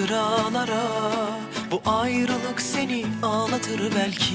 hatıralara Bu ayrılık seni ağlatır belki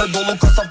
ve dolu kasa